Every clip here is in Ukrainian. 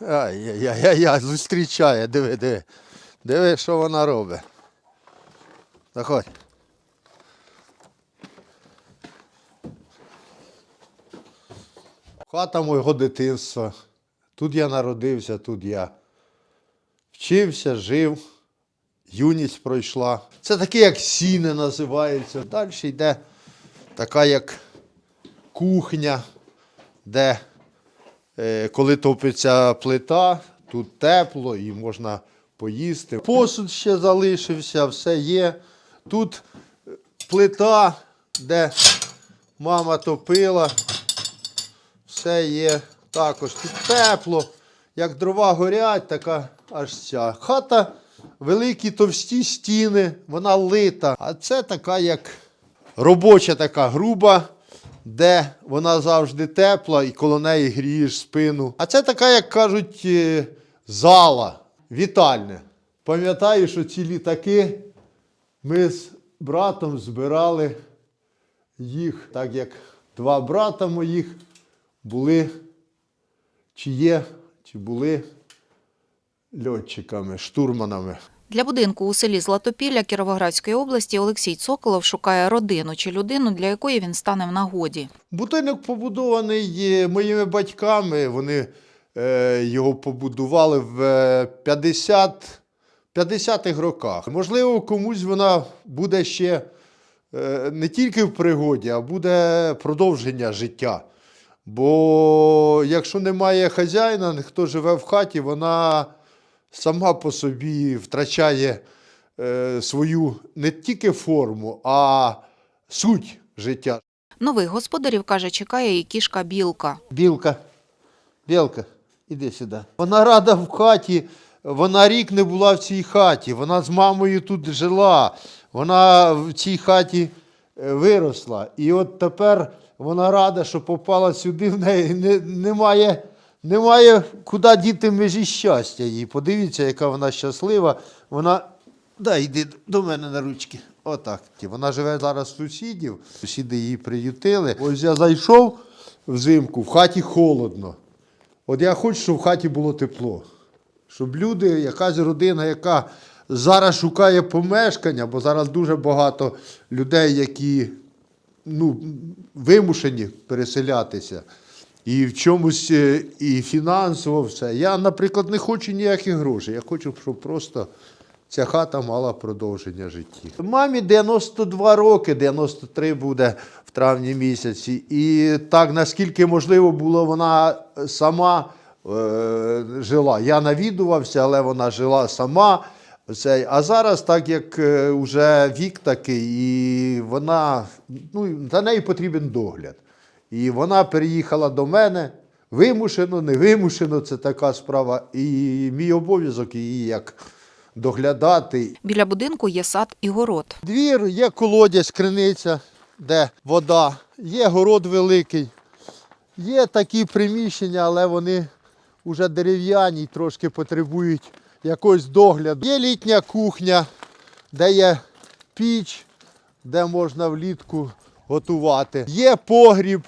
Ай-яй-яй-яй, зустрічає, диви, диви. Диви, що вона робить. Заходь. Хата мого дитинства. Тут я народився, тут я вчився, жив, юність пройшла. Це таке, як сіне називається. Далі йде така, як кухня, де коли топиться плита, тут тепло і можна поїсти. Посуд ще залишився, все є. Тут е, плита, де мама топила, все є. Також тут тепло. Як дрова горять, така аж ця. Хата великі товсті стіни, вона лита. А це така, як робоча така груба, де вона завжди тепла і коло неї грієш спину. А це така, як кажуть, е, зала, вітальня. Пам'ятаю, що ці літаки ми з братом збирали їх, так як два брата моїх були, чи є, чи були льотчиками, штурманами. Для будинку у селі Златопілля Кіровоградської області Олексій Цоколов шукає родину чи людину, для якої він стане в нагоді. Будинок побудований е, моїми батьками. Вони е, його побудували в е, 50, 50-х роках. Можливо, комусь вона буде ще е, не тільки в пригоді, а буде продовження життя. Бо якщо немає хазяїна, хто живе в хаті, вона сама по собі втрачає е, свою не тільки форму, а суть життя. Нових господарів, каже, чекає і кішка Білка. Білка, білка, іди сюди. Вона рада в хаті. Вона рік не була в цій хаті. Вона з мамою тут жила. Вона в цій хаті е, виросла. І от тепер вона рада, що попала сюди. В неї не, немає, немає куди діти межі щастя їй. Подивіться, яка вона щаслива. Вона. Дай, йди до мене на ручки. Отак. Вона живе зараз сусідів. Сусіди її приютили. Ось я зайшов взимку, в хаті холодно. От я хочу, щоб в хаті було тепло. Щоб люди, якась родина, яка зараз шукає помешкання, бо зараз дуже багато людей, які ну, вимушені переселятися. І в чомусь е, і фінансово все. Я, наприклад, не хочу ніяких грошей. Я хочу, щоб просто ця хата мала продовження житті. Мамі 92 роки, 93 буде в травні місяці. І так, наскільки можливо було, вона сама е, жила. Я навідувався, але вона жила сама. А зараз, так як е, вже вік такий, і вона, ну, за нею потрібен догляд. І вона переїхала до мене. Вимушено, не вимушено, це така справа. І мій обов'язок її як доглядати. Біля будинку є сад і город. Двір, є колодязь, криниця, де вода, є город великий. Є такі приміщення, але вони вже дерев'яні, трошки потребують якогось догляду. Є літня кухня, де є піч, де можна влітку готувати. Є погріб,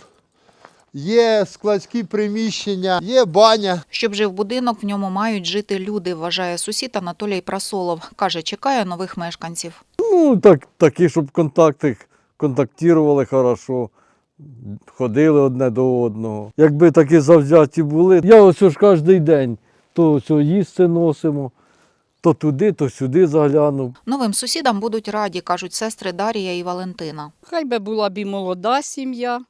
є складські приміщення, є баня. Щоб жив будинок, в ньому мають жити люди, вважає сусід Анатолій Прасолов. Каже, чекає нових мешканців. Ну, так, такі, щоб контакти контактували хорошо, ходили одне до одного. Якби такі завзяті були, я ось ж кожен день то ось їсти носимо, то туди, то сюди заглянув. Новим сусідам будуть раді, кажуть сестри Дарія і Валентина. Хай би була б і молода сім'я,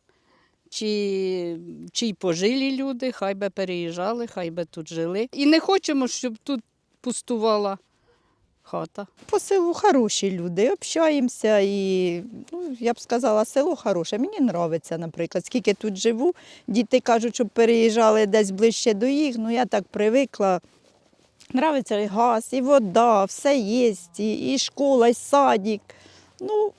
чи, чи й пожилі люди, хай би переїжджали, хай би тут жили. І не хочемо, щоб тут пустувала хата. По селу хороші люди, общаємося і ну, я б сказала, село хороше. Мені подобається, наприклад, скільки тут живу. Діти кажуть, щоб переїжджали десь ближче до їх. Ну я так привикла. Нравиться і газ, і вода, все є, і, школа, і садик. Ну,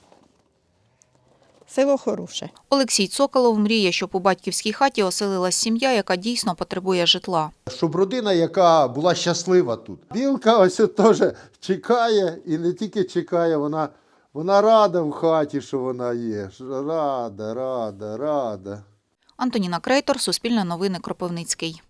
село хороше. Олексій Цоколов мріє, щоб у батьківській хаті оселилась сім'я, яка дійсно потребує житла. Щоб родина, яка була щаслива тут. Білка ось теж чекає, і не тільки чекає, вона, вона рада в хаті, що вона є. Рада, рада, рада. Антоніна Крейтор, Суспільне новини Кропивницький.